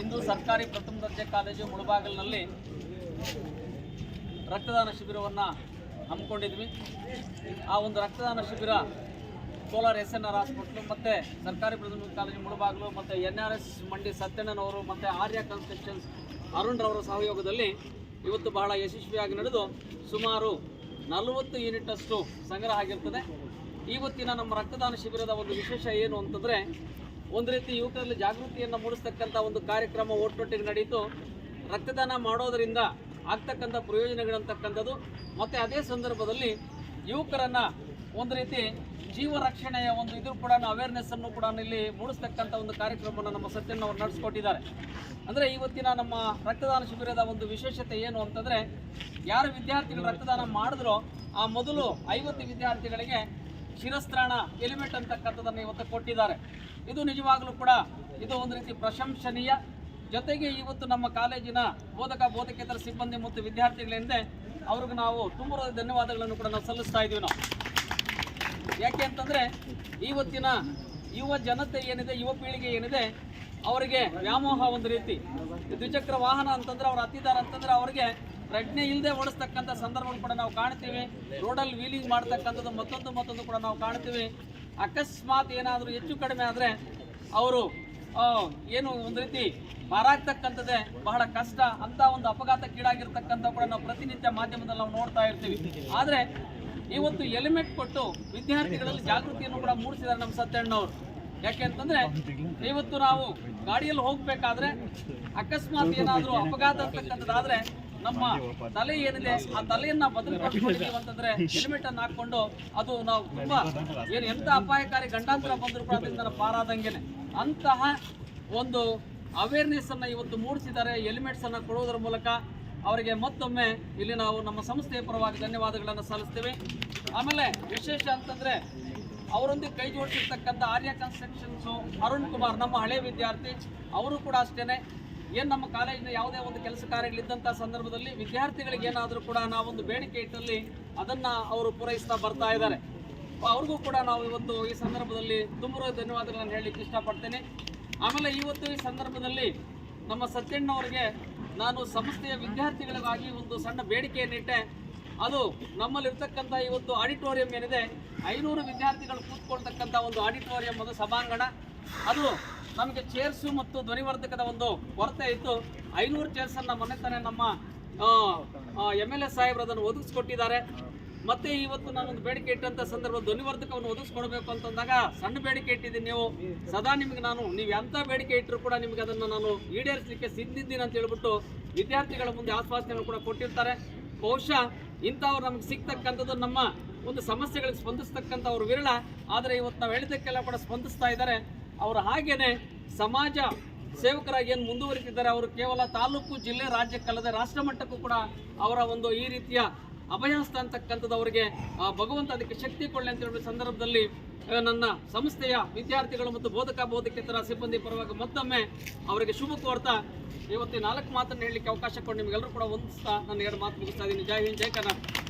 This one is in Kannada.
ಇಂದು ಸರ್ಕಾರಿ ಪ್ರಥಮ ದರ್ಜೆ ಕಾಲೇಜು ಮುಳಬಾಗಿಲಿನಲ್ಲಿ ರಕ್ತದಾನ ಶಿಬಿರವನ್ನು ಹಮ್ಮಿಕೊಂಡಿದ್ವಿ. ಆ ಒಂದು ರಕ್ತದಾನ ಶಿಬಿರ Kolar S N R hospital ಮತ್ತು ಸರ್ಕಾರಿ ಪ್ರಥಮ ಕಾಲೇಜು ಮುಳಬಾಗಿಲು ಮತ್ತು ಎನ್ ಆರ್ ಎಸ್ ಮಂಡಿ ಸತ್ಯಣ್ಣನವರು ಮತ್ತು ಆರ್ಯ ಕನ್ಸ್ಟ್ರಕ್ಷನ್ಸ್ ಅರುಣ್ರವರ ಸಹಯೋಗದಲ್ಲಿ ಇವತ್ತು ಬಹಳ ಯಶಸ್ವಿಯಾಗಿ ನಡೆದು ಸುಮಾರು ನಲವತ್ತು ಯೂನಿಟಷ್ಟು ಸಂಗ್ರಹ ಆಗಿರ್ತದೆ. ಇವತ್ತಿನ ನಮ್ಮ ರಕ್ತದಾನ ಶಿಬಿರದ ಒಂದು ವಿಶೇಷ ಏನು ಅಂತಂದರೆ ಒಂದು ರೀತಿ ಯುವಕರಲ್ಲಿ ಜಾಗೃತಿಯನ್ನು ಮೂಡಿಸ್ತಕ್ಕಂಥ ಒಂದು ಕಾರ್ಯಕ್ರಮ ಒಟ್ಟೊಟ್ಟಿಗೆ ನಡೀತು ರಕ್ತದಾನ ಮಾಡೋದರಿಂದ ಆಗ್ತಕ್ಕಂಥ ಪ್ರಯೋಜನಗಳಂತಕ್ಕಂಥದ್ದು. ಮತ್ತು ಅದೇ ಸಂದರ್ಭದಲ್ಲಿ ಯುವಕರನ್ನು ಒಂದು ರೀತಿ ಜೀವ ರಕ್ಷಣೆಯ ಒಂದು ಇದು ಕೂಡ ಅವೇರ್ನೆಸ್ ಅನ್ನು ಕೂಡ ಇಲ್ಲಿ ಮೂಡಿಸ್ತಕ್ಕಂಥ ಒಂದು ಕಾರ್ಯಕ್ರಮವನ್ನು ನಮ್ಮ ಸತ್ಯನವರು ನಡೆಸ್ಕೊಟ್ಟಿದ್ದಾರೆ. ಅಂದರೆ ಇವತ್ತಿನ ನಮ್ಮ ರಕ್ತದಾನ ಶಿಬಿರದ ಒಂದು ವಿಶೇಷತೆ ಏನು ಅಂತಂದರೆ, ಯಾರು ವಿದ್ಯಾರ್ಥಿಗಳು ರಕ್ತದಾನ ಮಾಡಿದ್ರೋ ಆ ಮೊದಲು ಐವತ್ತು ವಿದ್ಯಾರ್ಥಿಗಳಿಗೆ ಶಿರಸ್ತ್ರಾಣ ಎಲಿಮೆಂಟ್ ಅಂತಕ್ಕಂಥದ್ದನ್ನು ಇವತ್ತು ಕೊಟ್ಟಿದ್ದಾರೆ. ಇದು ನಿಜವಾಗಲೂ ಕೂಡ ಇದು ಒಂದು ರೀತಿ ಪ್ರಶಂಸನೀಯ. ಜೊತೆಗೆ ಇವತ್ತು ನಮ್ಮ ಕಾಲೇಜಿನ ಬೋಧಕ ಬೋಧಕೇತರ ಸಿಬ್ಬಂದಿ ಮತ್ತು ವಿದ್ಯಾರ್ಥಿಗಳಿಂದ ಅವ್ರಿಗೆ ನಾವು ತುಂಬ ಧನ್ಯವಾದಗಳನ್ನು ಕೂಡ ನಾವು ಸಲ್ಲಿಸ್ತಾ ಇದ್ದೀವಿ ನಾವು. ಯಾಕೆ ಅಂತಂದರೆ ಇವತ್ತಿನ ಯುವ ಜನತೆ ಏನಿದೆ, ಯುವ ಪೀಳಿಗೆ ಏನಿದೆ, ಅವರಿಗೆ ವ್ಯಾಮೋಹ ಒಂದು ರೀತಿ. ದ್ವಿಚಕ್ರ ವಾಹನ ಅಂತಂದ್ರೆ ಅವ್ರು ಹತ್ತಿದ್ದಾರೆ ಅಂತಂದ್ರೆ ಅವರಿಗೆ ಪ್ರಜ್ಞೆ ಇಲ್ಲದೆ ಓಡಿಸ್ತಕ್ಕಂಥ ಸಂದರ್ಭಗಳು ಕೂಡ ನಾವು ಕಾಣ್ತೀವಿ. ರೋಡಲ್ಲಿ ವೀಲಿಂಗ್ ಮಾಡ್ತಕ್ಕಂಥದ್ದು ಮತ್ತೊಂದು ಮತ್ತೊಂದು ಕೂಡ ನಾವು ಕಾಣ್ತೀವಿ. ಅಕಸ್ಮಾತ್ ಏನಾದರೂ ಹೆಚ್ಚು ಕಡಿಮೆ ಆದರೆ ಅವರು ಏನು ಒಂದು ರೀತಿ ಮಾರಾಗ್ತಕ್ಕಂಥದ್ದೇ ಬಹಳ ಕಷ್ಟ. ಅಂತ ಒಂದು ಅಪಘಾತಕ್ಕೀಡಾಗಿರ್ತಕ್ಕಂಥ ಕೂಡ ನಾವು ಪ್ರತಿನಿತ್ಯ ಮಾಧ್ಯಮದಲ್ಲಿ ನಾವು ನೋಡ್ತಾ ಇರ್ತೀವಿ. ಆದರೆ ಇವತ್ತು ಎಲಿಮೆಂಟ್ ಕೊಟ್ಟು ವಿದ್ಯಾರ್ಥಿಗಳಲ್ಲಿ ಜಾಗೃತಿಯನ್ನು ಕೂಡ ಮೂಡಿಸಿದ್ದಾರೆ ನಮ್ಮ ಸತ್ಯಣ್ಣವರು ಯಾಕೆ ಅಂತಂದ್ರೆ ಇವತ್ತು ನಾವು ಗಾಡಿಯಲ್ಲಿ ಹೋಗ್ಬೇಕಾದ್ರೆ ಅಕಸ್ಮಾತ್ ಏನಾದರೂ ಅಪಘಾತ ಅಂತಕ್ಕಂಥದ್ದಾದ್ರೆ ನಮ್ಮ ತಲೆ ಏನಿದೆ ಆ ತಲೆಯನ್ನ ಬದಲಿಸ್ಕೊಂಡಿದ್ದೀವಿ ಅಂತಂದ್ರೆ ಹೆಲ್ಮೆಟ್ ಅನ್ನು ಹಾಕೊಂಡು ಅದು ನಾವು ತುಂಬಾ ಏನು ಎಂತ ಅಪಾಯಕಾರಿ ಗಂಡಾಂತರ ಬಂದರೂ ಕೂಡ ಅದರಿಂದ ಪಾರಾದಂಗೆನೆ. ಅಂತಹ ಒಂದು ಅವೇರ್ನೆಸ್ ಅನ್ನ ಇವತ್ತು ಮೂಡಿಸಿದ್ದಾರೆ ಹೆಲ್ಮೆಟ್ಸ್ ಅನ್ನ ಕೊಡುವುದರ ಮೂಲಕ ಅವರಿಗೆ ಮತ್ತೊಮ್ಮೆ ಇಲ್ಲಿ ನಾವು ನಮ್ಮ ಸಂಸ್ಥೆಯ ಪರವಾಗಿ ಧನ್ಯವಾದಗಳನ್ನು ಸಲ್ಲಿಸ್ತೇವೆ. ಆಮೇಲೆ ವಿಶೇಷ ಅಂತಂದ್ರೆ ಅವರೊಂದಿಗೆ ಕೈ ಜೋಡಿಸಿರ್ತಕ್ಕಂಥ ಆರ್ಯ ಕನ್ಸ್ಟ್ರಕ್ಷನ್ಸು ಅರುಣ್ ಕುಮಾರ್ ನಮ್ಮ ಹಳೆ ವಿದ್ಯಾರ್ಥಿ ಅವರು ಕೂಡ ಅಷ್ಟೇನೆ. ಏನು ನಮ್ಮ ಕಾಲೇಜಿನ ಯಾವುದೇ ಒಂದು ಕೆಲಸ ಕಾರ್ಯಗಳಿದ್ದಂಥ ಸಂದರ್ಭದಲ್ಲಿ ವಿದ್ಯಾರ್ಥಿಗಳಿಗೆ ಏನಾದರೂ ಕೂಡ ನಾವೊಂದು ಬೇಡಿಕೆ ಇಟ್ಟಲ್ಲಿ ಅದನ್ನು ಅವರು ಪೂರೈಸ್ತಾ ಬರ್ತಾ ಇದ್ದಾರೆ. ಅವ್ರಿಗೂ ಕೂಡ ನಾವು ಇವತ್ತು ಈ ಸಂದರ್ಭದಲ್ಲಿ ತುಂಬ ಧನ್ಯವಾದಗಳನ್ನು ಹೇಳಲಿಕ್ಕೆ ಇಷ್ಟಪಡ್ತೇನೆ. ಆಮೇಲೆ ಇವತ್ತು ಈ ಸಂದರ್ಭದಲ್ಲಿ ನಮ್ಮ ಸತ್ಯಣ್ಣವರಿಗೆ ನಾನು ಸಂಸ್ಥೆಯ ವಿದ್ಯಾರ್ಥಿಗಳಿಗಾಗಿ ಒಂದು ಸಣ್ಣ ಬೇಡಿಕೆಯನ್ನಿಟ್ಟೆ ಅದು ನಮ್ಮಲ್ಲಿರ್ತಕ್ಕಂಥ ಇವತ್ತು ಆಡಿಟೋರಿಯಂ ಏನಿದೆ, ಐನೂರು ವಿದ್ಯಾರ್ಥಿಗಳು ಕೂತ್ಕೊಳ್ತಕ್ಕಂಥ ಒಂದು ಆಡಿಟೋರಿಯಂ ಅದು ಸಭಾಂಗಣ. ಅದು ನಮಗೆ ಚೇರ್ಸು ಮತ್ತು ಧ್ವನಿವರ್ಧಕದ ಒಂದು ಕೊರತೆ ಇತ್ತು. ಐನೂರು ಚೇರ್ಸನ್ನು ಮೊನ್ನೆ ತಾನೇ ನಮ್ಮ ಎಂ ಎಲ್ ಎ ಸಾಹೇಬ್ರು ಅದನ್ನು ಒದಗಿಸ್ಕೊಟ್ಟಿದ್ದಾರೆ. ಮತ್ತೆ ಇವತ್ತು ನಾನೊಂದು ಬೇಡಿಕೆ ಇಟ್ಟಂತ ಸಂದರ್ಭ ಧ್ವನಿವರ್ಧಕವನ್ನು ಒದಗಿಸ್ಕೊಡ್ಬೇಕು ಅಂತಂದಾಗ ಸಣ್ಣ ಬೇಡಿಕೆ ಇಟ್ಟಿದ್ದೀನಿ ನೀವು. ಸದಾ ನಿಮಗೆ ನಾನು, ನೀವು ಎಂಥ ಬೇಡಿಕೆ ಇಟ್ಟರು ಕೂಡ ನಿಮಗೆ ಅದನ್ನು ನಾನು ಈಡೇರಿಸಲಿಕ್ಕೆ ಸಿದ್ಧಿದ್ದೀನಿ ಅಂತ ಹೇಳ್ಬಿಟ್ಟು ವಿದ್ಯಾರ್ಥಿಗಳ ಮುಂದೆ ಆಶ್ವಾಸನೆಯನ್ನು ಕೂಡ ಕೊಟ್ಟಿರ್ತಾರೆ. ಬಹುಶಃ ಇಂಥವ್ರು ನಮಗೆ ಸಿಗ್ತಕ್ಕಂಥದ್ದು ನಮ್ಮ ಒಂದು ಸಮಸ್ಯೆಗಳಿಗೆ ಸ್ಪಂದಿಸ್ತಕ್ಕಂಥವ್ರು ವಿರಳ. ಆದರೆ ಇವತ್ತು ನಾವು ಹೇಳಿದ್ದಕ್ಕೆಲ್ಲ ಕೂಡ ಸ್ಪಂದಿಸ್ತಾ ಇದ್ದಾರೆ. ಅವರು ಹಾಗೇನೆ ಸಮಾಜ ಸೇವಕರಾಗಿ ಏನು ಮುಂದುವರಿತಿದ್ದಾರೆ ಅವರು ಕೇವಲ ತಾಲೂಕು, ಜಿಲ್ಲೆ, ರಾಜ್ಯಕ್ಕಲ್ಲದೆ ರಾಷ್ಟ್ರ ಮಟ್ಟಕ್ಕೂ ಕೂಡ ಅವರ ಒಂದು ಈ ರೀತಿಯ ಅಭಯಹಸ್ತ ಅಂತಕ್ಕಂಥದ್ದು ಅವರಿಗೆ ಭಗವಂತ ಅದಕ್ಕೆ ಶಕ್ತಿ ಕೊಳ್ಳಿ ಅಂತ ಹೇಳುವ ಸಂದರ್ಭದಲ್ಲಿ ನನ್ನ ಸಂಸ್ಥೆಯ ವಿದ್ಯಾರ್ಥಿಗಳು ಮತ್ತು ಬೋಧಕ, ಬೋಧಕೇತರ ಸಿಬ್ಬಂದಿ ಪರವಾಗಿ ಮತ್ತೊಮ್ಮೆ ಅವರಿಗೆ ಶುಭ ಕೋರ್ತಾ. ಇವತ್ತು ನಾಲ್ಕು ಮಾತನ್ನು ಹೇಳಲಿಕ್ಕೆ ಅವಕಾಶ ಕೊಡಿ, ನಿಮಗೆಲ್ಲರೂ ಕೂಡ ಹೊಂದಿಸ್ತಾ ನಾನು ಎರಡು ಮಾತು ಮುಗಿಸ್ತಾ ಇದ್ದೀನಿ. ಜೈ ಹಿಂದ್, ಜೈ ಕರ್ನಾಟಕ